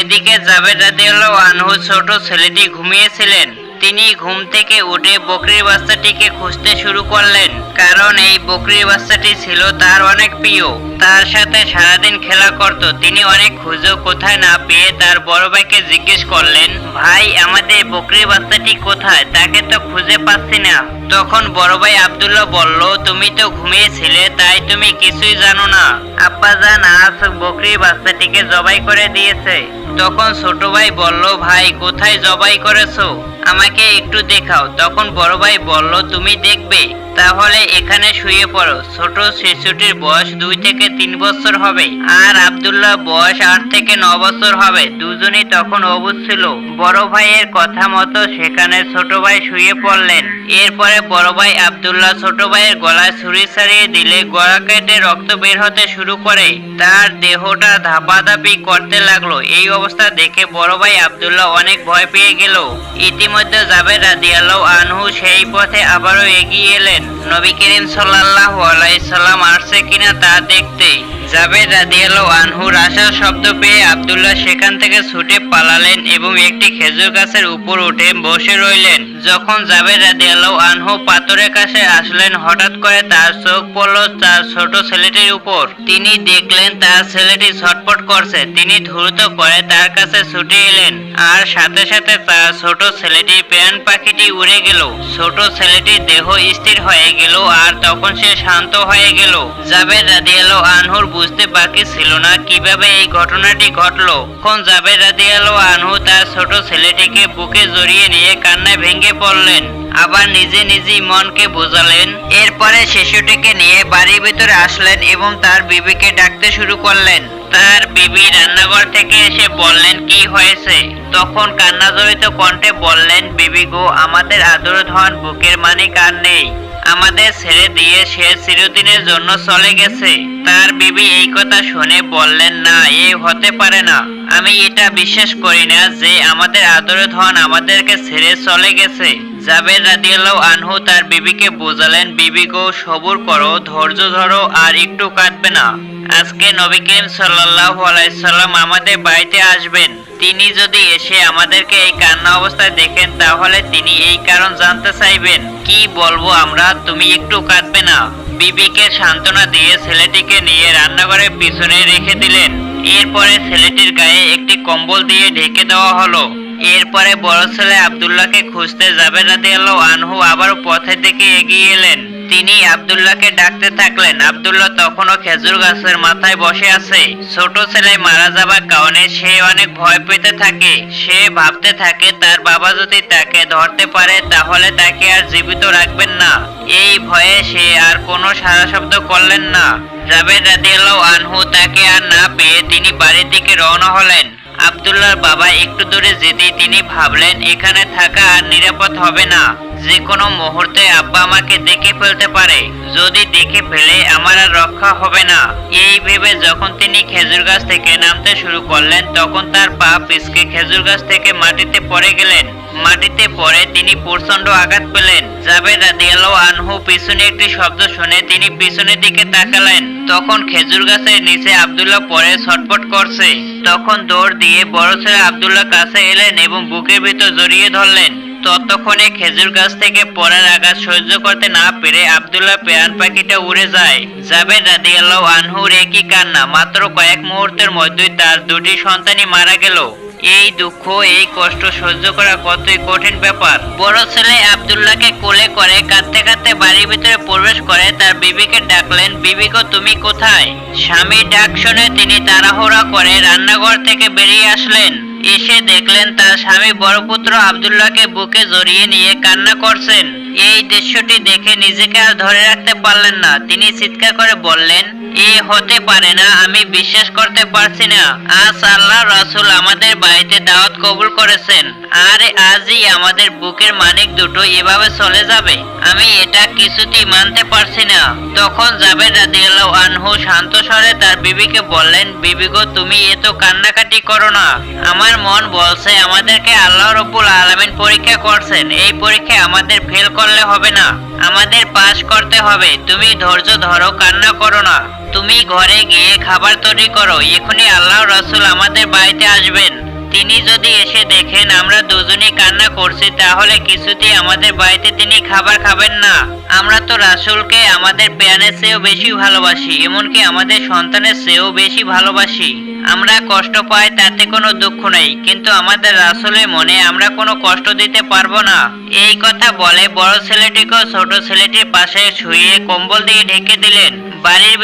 এদিকে জাবেদ রাদিয়াল্লাহু আনহু ছোট ছেলেটি ঘুমিয়েছিলেন। তিনি ঘুম থেকে উঠে বকরির বাচ্চাটিকে খুঁজতে শুরু করলেন। কারণ এই বকরির বাচ্চাটি ছিল তার অনেক প্রিয়। তার সাথে সারাদিন খেলা করত। তিনি অনেক খুঁজেও কোথায় না পেয়ে তার বড় ভাইকে জিজ্ঞেস করলেন, ভাই, আমাদের বকরির বাচ্চাটি কোথায়? তাকে তো খুঁজে পাচ্ছি না। তখন বড় ভাই আব্দুল্লাহ বলল, তুমি তো ঘুমিয়েছিলে, তাই তুমি কিছুই জানো না। আব্বাজান আজ বকরির বাচ্চাটিকে জবাই করে দিয়েছে। তখন ছোট ভাই বলল, ভাই, কোথায় জবাই করেছ? আমাকে একটু দেখাও। তখন বড় ভাই বলল তুমি দেখবে? তাহলে এখানে শুয়ে পড়ো। ছোট শিশুটির বয়স দুই থেকে তিন বছর হবে আর আব্দুল্লাহ বয়স আট থেকে ন বছর হবে। দুজনই তখন অবুঝ ছিল। বড় ভাইয়ের কথা মতো সেখানে ছোট ভাই শুয়ে পড়লেন। এরপরে বড় ভাই আবদুল্লাহ ছোট ভাইয়ের গলায় ছুরি ছাড়িয়ে দিলে গলা কেটে রক্ত বের হতে শুরু করে। তার দেহটা ধাপাধাপি করতে লাগল। এই অবস্থা দেখে বড় ভাই আব্দুল্লাহ অনেক ভয় পেয়ে গেল। ইতিমধ্যে জাবের রাদিয়াল্লাহু আনহু সেই পথে আবারও এগিয়ে এলেন। নবী করিম সাল্লাল্লাহু আলাইহি সাল্লাম আসছে কিনা তা দেখতে। জাবের রাদিয়াল্লাহু আনহুর আসার শব্দ পেয়ে আব্দুল্লাহ সেখান থেকে ছুটে পালালেন এবং একটি খেজুর গাছের উপর উঠে বসে রইলেন। যখন জাবের রাদিয়াল্লাহু আনহু পাথরের কাছে আসলেন, হঠাৎ করে তার চোখ পড়ল তার ছোট ছেলেটির উপর। তিনি দেখলেন তার ছেলেটি ছটপট করছে। তিনি দ্রুত করে তার কাছে ছুটে এলেন আর সাথে সাথে তার ছোট ছেলেটির প্রাণ পাখিটি উড়ে গেল। ছোট ছেলেটির দেহ স্থির হয়ে গেল আর তখন সে শান্ত হয়ে গেল। জাবের রাদিয়াল্লাহু আনহুর বুঝতে বাকি ছিল না কীভাবে এই ঘটনাটি ঘটলো। তখন জাবের রাদিয়াল্লাহু আনহু তার ছোট ছেলেটিকে বুকে জড়িয়ে নিয়ে কান্নায় ভেঙে পড়লেন। আবার নিজে নিজেই মনকে বোঝালেন। এরপরে শিশুটিকে নিয়ে বাড়ির ভিতরে আসলেন এবং তার বিবিকে ডাকতে শুরু করলেন। তার বিবি রান্নাঘর থেকে এসে বললেন, কি হয়েছে? তখন কান্নাজড়িত কণ্ঠে বললেন, বিবি গো, আমাদের আদর ধন বুকের মানিক আর নেই। আমাদের ছেড়ে দিয়ে সে চিরদিনের জন্য চলে গেছে। তার বিবি এই কথা শুনে বললেন, না, এ হতে পারে না। আমি এটা বিশ্বাস করি না যে আমাদের আদর ধন আমাদেরকে ছেড়ে চলে গেছে। জাবের রাদিয়াল্লাহু আনহু তার বিবিকে বোঝালেন, বিবি গো, সবুর করো, ধৈর্য ধরো, আর একটু কাঁদবে না। আজকে নবী করিম সাল্লাল্লাহু আলাইহি সাল্লাম আমাদের বাড়িতে আসবেন। তিনি যদি এসে আমাদেরকে এই কান্না অবস্থায় দেখেন, তাহলে তিনি এই কারণ জানতে চাইবেন। কি বলব আমরা? তুমি একটু কাঁদবে না। বিবিকে সান্ত্বনা দিয়ে ছেলেটিকে নিয়ে রান্নাঘরের পিছনে রেখে দিলেন। এরপরে ছেলেটির গায়ে একটি কম্বল দিয়ে ঢেকে দেওয়া হলো। এরপরে বড় ছেলে আবদুল্লাহকে খুঁজতে যাবে রাদিয়াল্লাহু আনহু আবার পথের দিকে এগিয়ে এলেন। তিনি আব্দুল্লাহকে ডাকতে থাকলেন। আব্দুল্লাহ তখনও খেজুর গাছের মাথায় বসে আছে। ছোট ছেলে মারা যাবার কারণে সে অনেক ভয় পেতে থাকে। সে ভাবতে থাকে, তার বাবা যদি তাকে ধরতে পারে, তাহলে তাকে আর জীবিত রাখবেন না। এই ভয়ে সে আর কোনো সারা শব্দ করলেন না। জাবেদ রাদিয়াল্লাহু আনহু তাকে আর না পেয়ে তিনি বাড়ির দিকে রওনা হলেন। আব্দুল্লাহর বাবা একটু দূরে যেতেই তিনি ভাবলেন, এখানে থাকা আর নিরাপদ হবে না। যে কোনো মুহূর্তে আব্বা আমাকে দেখে ফেলতে পারে। যদি দেখে ফেলে, আমার আর রক্ষা হবে না। এই ভেবে যখন তিনি খেজুর গাছ থেকে নামতে শুরু করলেন, তখন তার পা পিছকে খেজুর গাছ থেকে মাটিতে পড়ে গেলেন। মাটিতে পড়ে তিনি প্রচণ্ড আঘাত পেলেন। জাবেদ রাদিয়াল্লাহু আনহু পিছনে একটি শব্দ শুনে তিনি পিছনের দিকে তাকালেন। তখন খেজুর গাছের নিচে আব্দুল্লাহ পরে ছটপট করছে। তখন দৌড় দিয়ে বড় ছেলে আব্দুল্লাহ কাছে এলেন এবং বুকের ভিতর জড়িয়ে ধরলেন। ততক্ষণে খেজুর গাছ থেকে পড়ার আঘাত সহ্য করতে না পেরে আব্দুল্লাহ পেয়ান পাখিটা উড়ে যায়। জাবেদ রাদিয়াল্লাহু আনহুর একই কান্না? মাত্র কয়েক মুহূর্তের মধ্যেই তার দুটি সন্তানই মারা গেল। এই দুঃখ, এই কষ্ট সহ্য করা কতই কঠিন ব্যাপার। বড় ছেলে আব্দুল্লাহকে কোলে করে কাঁদতে কাঁদতে বাড়ির ভিতরে প্রবেশ করে, তার বিবিকে ডাকলেন বিবিকে তুমি কোথায়? স্বামী ডাক শুনে তিনি তাড়াহুড়া করে রান্নাঘর থেকে বেরিয়ে আসলেন। এসে দেখলেন তার স্বামী বড় পুত্র আব্দুল্লাহকে বুকে জড়িয়ে নিয়ে কান্না করছেন। এই দৃশ্যটি দেখে নিজেকে আর ধরে রাখতে পারলেন না। তিনি চিৎকার করে বললেন, এ হতে পারে না, আমি বিশ্বাস করতে পারছি না। আজ আল্লাহ রাসূল আমাদের বাড়িতে দাওয়াত কবুল করেছেন। আর আজই আমাদের বুকের মানিক দুটো এভাবে চলে যাবে। আমি এটা কিছুতেই মানতে পারছি না। তখন জাবের রাদিয়াল্লাহু আনহু শান্ত স্বরে তার বিবিকে বললেন, বিবি গো, তুমি এত কান্নাকাটি করো না। আমার মন বলছে, আমাদেরকে আল্লাহ রব্বুল আলামিন পরীক্ষা করছেন। এই পরীক্ষায় আমাদের ফেল করলে হবে না। আমাদের পাশ করতে হবে। তুমি ধৈর্য ধরো, কান্না করো না। তুমি ঘরে গিয়ে খাবার তৈরি করো। এখনই আল্লাহ রসুল আমাদের বাড়িতে আসবেন। তিনি যদি এসে দেখেন আমরা দুজনেই কান্না করছি, তাহলে কিছুতেই আমাদের বাড়িতে তিনি খাবার খাবেন না। আমরা তো রাসূলকে আমাদের প্রাণের চেয়েও বেশি ভালোবাসি, এমনকি আমাদের সন্তানের চেয়েও বেশি ভালোবাসি। আমরা কষ্ট পাই, তাতে কোনো দুঃখ নেই, কিন্তু আমাদের রাসূলের মনে আমরা কোনো কষ্ট দিতে পারব না। এই কথা বলে বড় ছেলেটিকেও ছোট ছেলেটির পাশে শুয়ে কম্বল দিয়ে ঢেকে দিলেন। বাড়ির